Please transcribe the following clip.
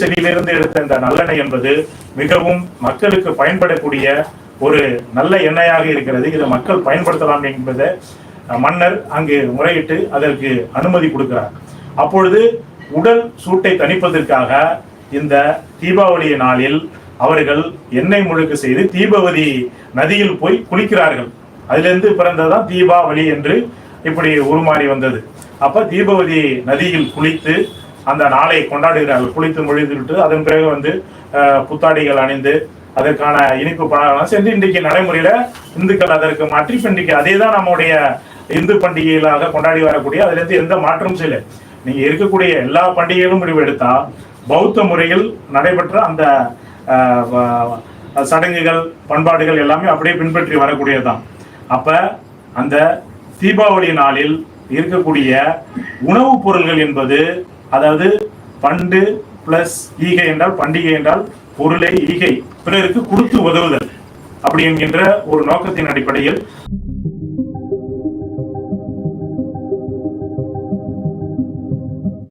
செடியிலிருந்து எடுத்த இந்த நல்லெண்ணெய் என்பது மிகவும் மக்களுக்கு பயன்படக்கூடிய ஒரு நல்ல எண்ணெயாக இருக்கிறது. இதை மக்கள் பயன்படுத்தலாம் என்பதை மன்னர் அங்கு முறையிட்டு அதற்கு அனுமதி கொடுக்கிறார். அப்பொழுது உடல் சூட்டை தணிப்பதற்காக இந்த தீபாவளி நாளில் அவர்கள் எண்ணெய் முழுக்கு செய்து தீபவதி நதியில் போய் குளிக்கிறார்கள். அதிலிருந்து பிறந்ததான் தீபாவளி என்று இப்படி உருமாறி வந்தது. அப்ப தீபவதி நதியில் குளித்து அந்த நாளை கொண்டாடுகிறார்கள். குளித்து மொழிந்துவிட்டு அதன் பிறகு வந்து புத்தாடைகள் அணிந்து அதற்கான இனிப்பு பணம் சென்று இன்றைக்கு நடைமுறையில இந்துக்கள் அதற்கு மாற்றி இன்றைக்கு அதே தான் நம்முடைய இந்து பண்டிகைகளாக கொண்டாடி வரக்கூடிய அதுல இருந்து எந்த மாற்றமும் இல்லை நீங்க இருக்கக்கூடிய எல்லா பண்டிகைகளும் முடிவெடுத்தா பௌத்த முறையில் நடைபெற்ற அந்த சடங்குகள் பண்பாடுகள் எல்லாமே அப்படியே பின்பற்றி வரக்கூடியதுதான். அப்ப அந்த தீபாவளி நாளில் இருக்கக்கூடிய உணவுப் பொருள்கள் என்பது அதாவது பண்டு பிளஸ் ஈகை என்றால் பண்டிகை என்றால் பொருளை ஈகை. பிறருக்கு கொடுத்து உதவுதல் அப்படி என்கின்ற ஒரு நோக்கத்தின் அடிப்படையில்